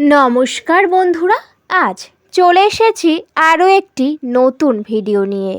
নমস্কার বন্ধুরা, আজ চলে এসেছি আরও একটি নতুন ভিডিও নিয়ে।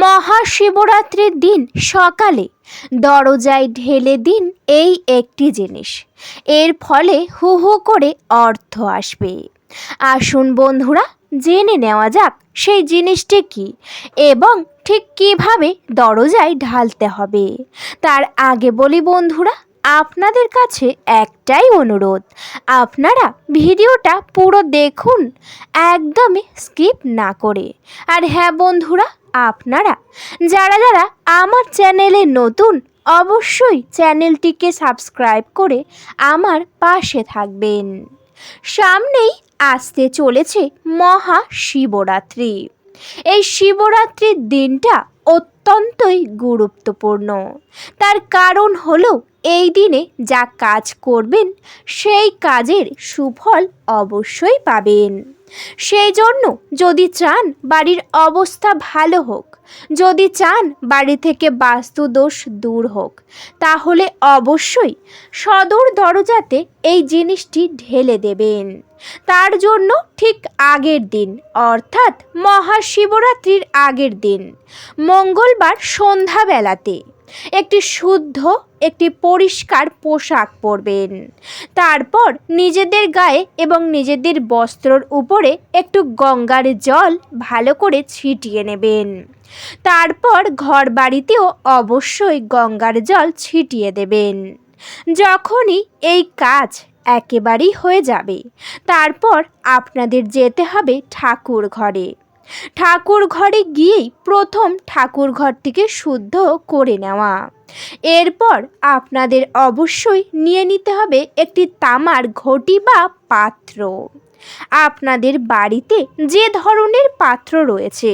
মহাশিবরাত্রির দিন সকালে দরজায় ঢেলে দিন এই একটি জিনিস। এর ফলে হু হু করে অর্থ আসবে। আসুন বন্ধুরা, জেনে নেওয়া যাক সেই জিনিসটি কি এবং ঠিক কীভাবে দরজায় ঢালতে হবে। তার আগে বলি বন্ধুরা আপনাদের কাছে একটাই অনুরোধ, আপনারা ভিডিওটা পুরো দেখুন, একদমই স্কিপ না করে। আর হ্যাঁ বন্ধুরা, আপনারা যারা যারা আমার চ্যানেলে নতুন, অবশ্যই চ্যানেলটিকে সাবস্ক্রাইব করে আমার পাশে থাকবেন। সামনেই আসতে চলেছে মহা শিবরাত্রি। এই শিবরাত্রির দিনটা অত্যন্তই গুরুত্বপূর্ণ। তার কারণ হলো, এই দিনে যা কাজ করবেন, সেই কাজের সুফল অবশ্যই পাবেন। সেই জন্য যদি চান বাড়ির অবস্থা ভালো হোক, যদি চান বাড়ি থেকে বাস্তু দোষ দূর হোক, তাহলে অবশ্যই সদর দরজাতে এই জিনিসটি ঢেলে দেবেন। তার জন্য ঠিক আগের দিন, অর্থাৎ মহাশিবরাত্রির আগের দিন, মঙ্গলবার সন্ধ্যাবেলাতে। একটি শুদ্ধ, একটি পরিষ্কার পোশাক পরবেন। তারপর নিজেদের গায়ে এবং নিজেদের বস্ত্রর উপরে একটু গঙ্গার জল ভালো করে ছিটিয়ে নেবেন। তারপর ঘর বাড়িতেও অবশ্যই গঙ্গার জল ছিটিয়ে দেবেন। যখনই এই কাজ একেবারেই হয়ে যাবে, তারপর আপনাদের যেতে হবে ঠাকুর ঘরে। ঠাকুর ঘরে গিয়েই প্রথম ঠাকুর ঘরটিকে শুদ্ধ করে নেওয়া। এরপর আপনাদের অবশ্যই নিয়ে নিতে হবে একটি তামার ঘটি বা পাত্র। আপনাদের বাড়িতে যে ধরনের পাত্র রয়েছে,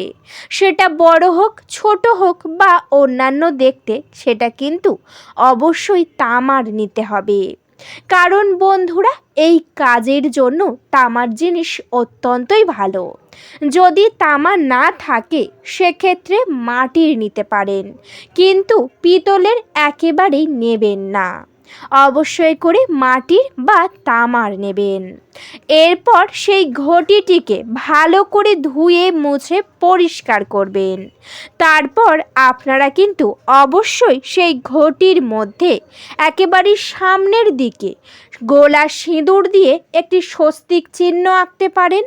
সেটা বড় হোক, ছোট হোক বা অন্যান্য দেখতে, সেটা কিন্তু অবশ্যই তামার নিতে হবে। কারণ বন্ধুরা, এই কাজের জন্য তামার জিনিস অত্যন্তই ভালো। যদি তামা না থাকে, সেক্ষেত্রে মাটির নিতে পারেন। কিন্তু পিতলের একেবারেই নেবেন না। অবশ্যই করে মাটির বা তামার নেবেন। এরপর সেই ঘটিটিকে ভালো করে ধুয়ে মুছে পরিষ্কার করবেন। তারপর আপনারা কিন্তু অবশ্যই সেই ঘটির মধ্যে একেবারে সামনের দিকে গোলা সিঁদুর দিয়ে একটি স্বস্তিক চিহ্ন আঁকতে পারেন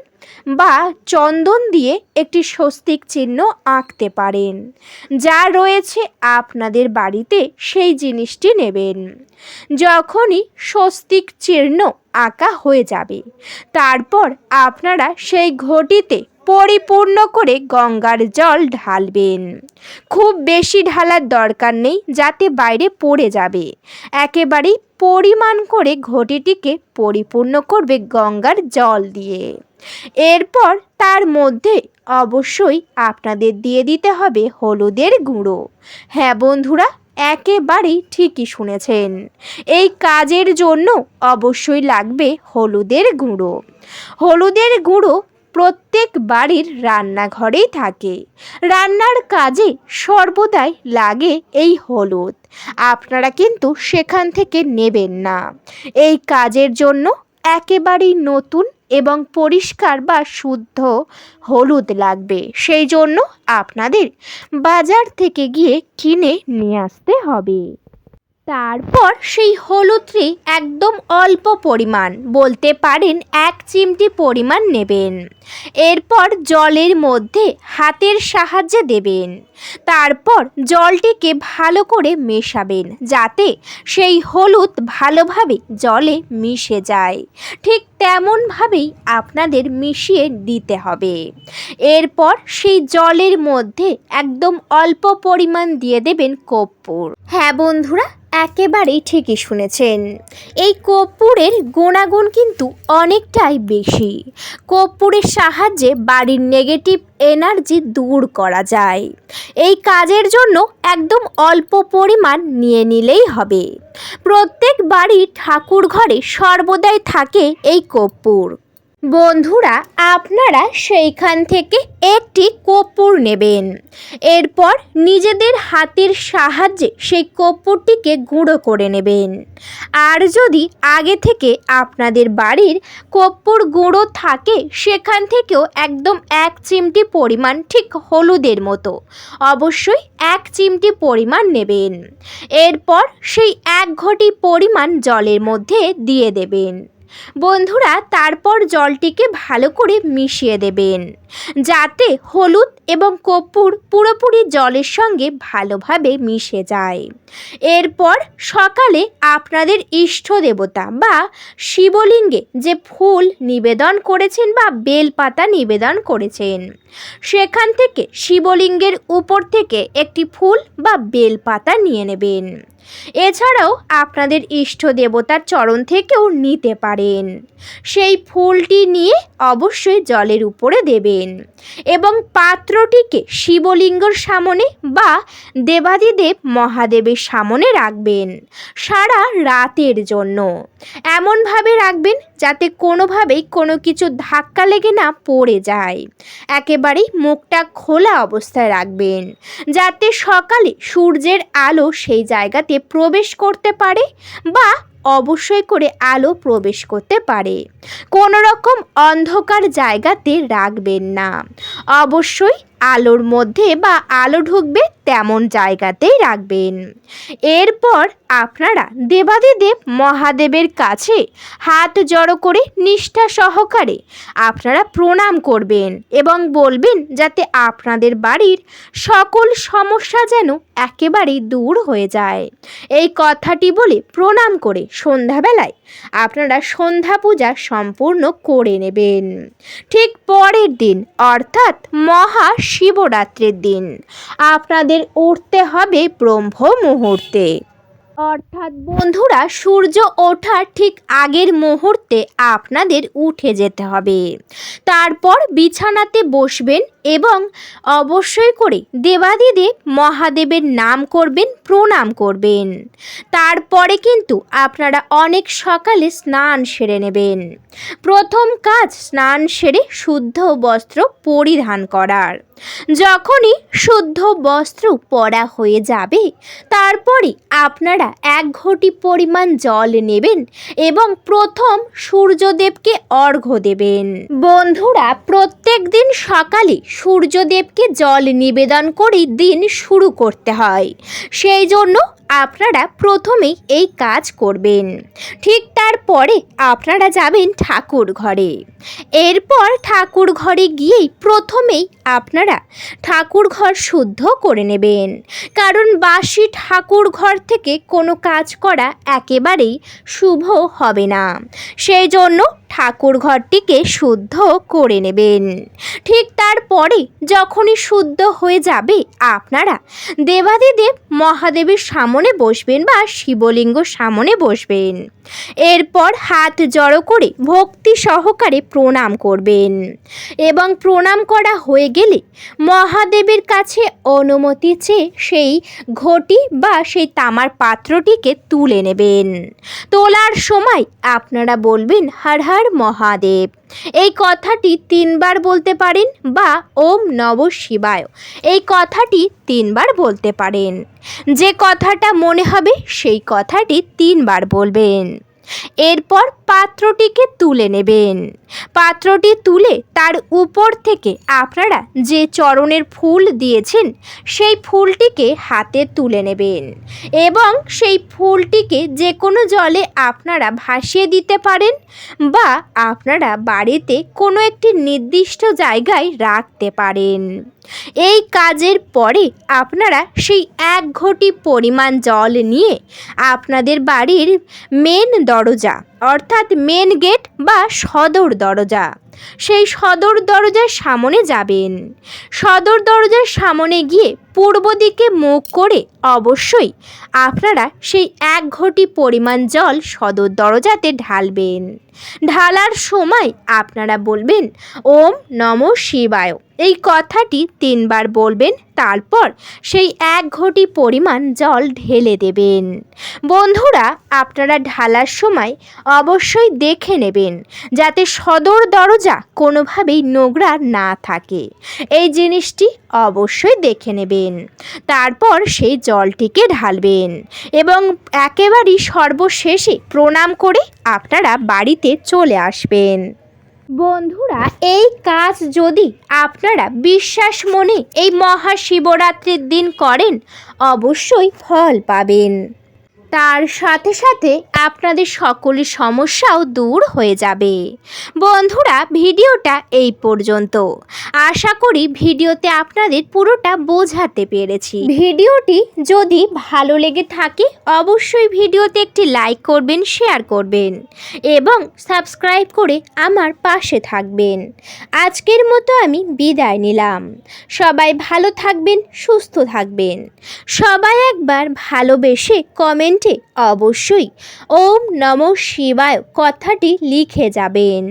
বা চন্দন দিয়ে একটি স্বস্তিক চিহ্ন আঁকতে পারেন। যা রয়েছে আপনাদের বাড়িতে সেই জিনিসটি নেবেন। যখনই স্বস্তিক চিহ্ন আঁকা হয়ে যাবে, তারপর আপনারা সেই ঘটিতে পরিপূর্ণ করে গঙ্গার জল ঢালবেন। খুব বেশি ঢালার দরকার নেই, যাতে বাইরে পড়ে যাবে। একেবারেই পরিমাণ করে ঘটিটিকে পরিপূর্ণ করবে গঙ্গার জল দিয়ে। এরপর তার মধ্যে অবশ্যই আপনাদের দিয়ে দিতে হবে হলুদের গুঁড়ো। হ্যাঁ বন্ধুরা, একেবারেই ঠিকই শুনেছেন। এই কাজের জন্য অবশ্যই লাগবে হলুদের গুঁড়ো। হলুদের গুঁড়ো প্রত্যেক বাড়ির রান্নাঘরেই থাকে। রান্নার কাজে সর্বদাই লাগে এই হলুদ। আপনারা কিন্তু সেখান থেকে নেবেন না। এই কাজের জন্য একেবারেই নতুন এবং পরিষ্কার বা শুদ্ধ হলুদ লাগবে। সেই জন্য আপনাদের বাজার থেকে গিয়ে কিনে নিয়ে আসতে হবে। তারপর সেই হলুদটি একদম অল্প পরিমাণ, বলতে পারেন এক চিমটি পরিমাণ নেবেন। এরপর জলের মধ্যে হাতের সাহায্যে দেবেন। তারপর জলটিকে ভালো করে মেশাবেন, যাতে সেই হলুদ ভালোভাবে জলে মিশে যায়। ঠিক তেমনভাবেই আপনাদের মিশিয়ে দিতে হবে। এরপর সেই জলের মধ্যে একদম অল্প পরিমাণ দিয়ে দেবেন কর্পূর। হ্যাঁ বন্ধুরা একেবারেই ঠিকই শুনেছেন। এই কর্পূরের গুণাগুণ কিন্তু অনেকটাই বেশি। কর্পূরের সাহায্যে বাড়ির নেগেটিভ এনার্জি দূর করা যায়। এই কাজের জন্য একদম অল্প পরিমাণ নিয়ে নিলেই হবে। প্রত্যেক বাড়ির ঠাকুর ঘরে সর্বদাই থাকে এই কর্পূর। বন্ধুরা, আপনারা সেইখান থেকে একটি একটি কর্পূর নেবেন। এরপর নিজেদের হাতের সাহায্যে সেই কর্পূরটিকে গুঁড়ো করে নেবেন। আর যদি আগে থেকে আপনাদের বাড়ির কর্পূর গুঁড়ো থাকে, সেখান থেকেও একদম এক চিমটি পরিমাণ ঠিক হলুদের মতো। অবশ্যই এক চিমটি পরিমাণ নেবেন। এরপর সেই এক ঘটি পরিমাণ জলের মধ্যে দিয়ে দেবেন। বন্ধুরা তারপর জলটিকে ভালো করে মিশিয়ে দেবেন। যাতে হলুদ এবং কর্পূর পুরোপুরি জলের সঙ্গে ভালোভাবে মিশে যায়। এরপর সকালে আপনাদের ইষ্ট দেবতা বা শিবলিঙ্গে যে ফুল নিবেদন করেছেন বা বেলপাতা নিবেদন করেছেন, সেখান থেকে শিবলিঙ্গের উপর থেকে একটি ফুল বা বেলপাতা নিয়ে নেবেন। এছাড়াও আপনাদের ইষ্ট দেবতার চরণ থেকেও নিতে পারেন। সেই ফুলটি নিয়ে অবশ্যই জলের উপরে দেবেন এবং পাত্রটিকে শিবলিঙ্গর সামনে বা দেবাদিদেব মহাদেবের সামনে রাখবেন সারা রাতের জন্য। এমনভাবে রাখবেন যাতে কোনোভাবেই কোনো কিছু ধাক্কা লেগে না পড়ে যায়। একেবারেই মুখটা খোলা অবস্থায় রাখবেন যাতে সকালে সূর্যের আলো সেই জায়গাতে প্রবেশ করতে পারে বা অবশ্যই করে আলো প্রবেশ করতে পারে। কোনো রকম অন্ধকার জায়গাতে রাখবেন না। অবশ্যই আলোর মধ্যে বা আলো ঢুকবে তেমন জায়গাতেই রাখবেন। এরপর আপনারা দেবাদিদেব মহাদেবের কাছে হাত জড়ো করে নিষ্ঠা সহকারে আপনারা প্রণাম করবেন এবং বলবেন যাতে আপনাদের বাড়ির সকল সমস্যা যেন একেবারেই দূর হয়ে যায়। এই কথাটি বলে প্রণাম করে সন্ধ্যাবেলায় আপনারা সন্ধ্যা পূজা সম্পূর্ণ করে নেবেন। ঠিক পরের দিন, অর্থাৎ মহা শিবরাত্রির দিন, আপনাদের উঠতে হবে ব্রহ্ম মুহূর্তে। অর্থাৎ বন্ধুরা, সূর্য ওঠার ঠিক আগের মুহূর্তে আপনাদের উঠে যেতে হবে। তারপর বিছানাতে বসবেন এবং অবশ্যই করে দেবাদিদেব মহাদেবের নাম করবেন, প্রণাম করবেন। তারপরে কিন্তু আপনারা অনেক সকালে স্নান সেরে নেবেন। প্রথম কাজ স্নান সেরে শুদ্ধ বস্ত্র পরিধান করার। যখনই শুদ্ধ বস্ত্র পরা হয়ে যাবে, তারপরে আপনারা এক ঘটি পরিমাণ জল নেবেন এবং প্রথম সূর্যদেবকে অর্ঘ্য দেবেন। বন্ধুরা প্রত্যেক দিন সকালে সূর্যদেবকে জল নিবেদন করে দিন শুরু করতে হয়। সেই জন্য আপনারা প্রথমেই এই কাজ করবেন। ঠিক তারপরে আপনারা যাবেন ঠাকুর ঘরে। এরপর ঠাকুর ঘরে গিয়েই প্রথমেই আপনারা ঠাকুর ঘর শুদ্ধ করে নেবেন। কারণ বাসি ঠাকুর ঘর থেকে কোনো কাজ করা একেবারেই শুভ হবে না। সেই জন্য ঠাকুর ঘরটিকে শুদ্ধ করে নেবেন। ঠিক তারপরে যখনই শুদ্ধ হয়ে যাবে, আপনারা দেবাদিদেব মহাদেবের সামনে বসবেন বা শিবলিঙ্গ সামনে বসবেন। এরপর হাত জড়ো করে ভক্তি সহকারে প্রণাম করবেন। এবং প্রণাম করা হয়ে গেলে মহাদেবের কাছে অনুমতি চেয়ে সেই ঘটি বা সেই তামার পাত্রটিকে তুলে নেবেন। তোলার সময় আপনারা বলবেন, হর হর মহাদেব। এই কথাটি তিনবার বলতে পারেন বা ওম নব শিবায়। এই কথাটি তিনবার বলতে পারেন। যে কথাটা মনে হবে, সেই কথাটি তিনবার বলবেন। এরপর পাত্রটিকে তুলে নেবেন। পাত্রটি তুলে তার উপর থেকে আপনারা যে চরণের ফুল দিয়েছেন, সেই ফুলটিকে হাতে তুলে নেবেন এবং সেই ফুলটিকে যে কোনো জলে আপনারা ভাসিয়ে দিতে পারেন বা আপনারা বাড়িতে কোনো একটি নির্দিষ্ট জায়গায় রাখতে পারেন। এই কাজের পরে আপনারা সেই এক ঘটি পরিমাণ জল নিয়ে আপনাদের বাড়ির মেন দরজা অর্থাৎ মেন গেট বা সদর দরজা। সেই সদর দরজার সামনে যাবেন। সদর দরজার সামনে গিয়ে পূর্ব দিকে মুখ করে অবশ্যই আপনারা সেই এক ঘটি পরিমাণ জল সদর দরজাতে ঢালবেন। ঢালার সময় আপনারা বলবেন, ওম নম শিবায়। এই কথাটি তিনবার বলবেন, তারপর সেই এক ঘটি পরিমাণ জল ঢেলে দেবেন। বন্ধুরা, আপনারা ঢালার সময় অবশ্যই দেখে নেবেন, যাতে সদর দরজা কোনোভাবেই নোংরা না থাকে। এই জিনিসটি অবশ্যই দেখে নেবেন। তারপর সেই জলটিকে ঢালবেন এবং একেবারেই সর্বশেষে প্রণাম করে আপনারা বাড়িতে চলে আসবেন। বন্ধুরা, এই কাজ যদি আপনারা বিশ্বাস মনে এই মহাশিবরাত্রির দিন করেন, অবশ্যই ফল পাবেন। তার সাথে সাথে আপনাদের সকলের সমস্যাও দূর হয়ে যাবে। বন্ধুরা, ভিডিওটা এই পর্যন্ত। আশা করি ভিডিওতে আপনাদের পুরোটা বোঝাতে পেরেছি। ভিডিওটি যদি ভালো লেগে থাকে, অবশ্যই ভিডিওতে একটি লাইক করবেন, শেয়ার করবেন এবং সাবস্ক্রাইব করে আমার পাশে থাকবেন। আজকের মতো আমি বিদায় নিলাম। সবাই ভালো থাকবেন, সুস্থ থাকবেন। সবাই একবার ভালোবেসে কমেন্টে অবশ্যই ওম নম শিবায় কথাটি লিখে যাবেন।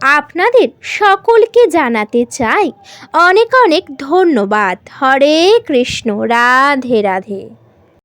আপনাদের সকলকে জানাতে চাই অনেক অনেক ধন্যবাদ। হরে কৃষ্ণ, রাধে রাধে।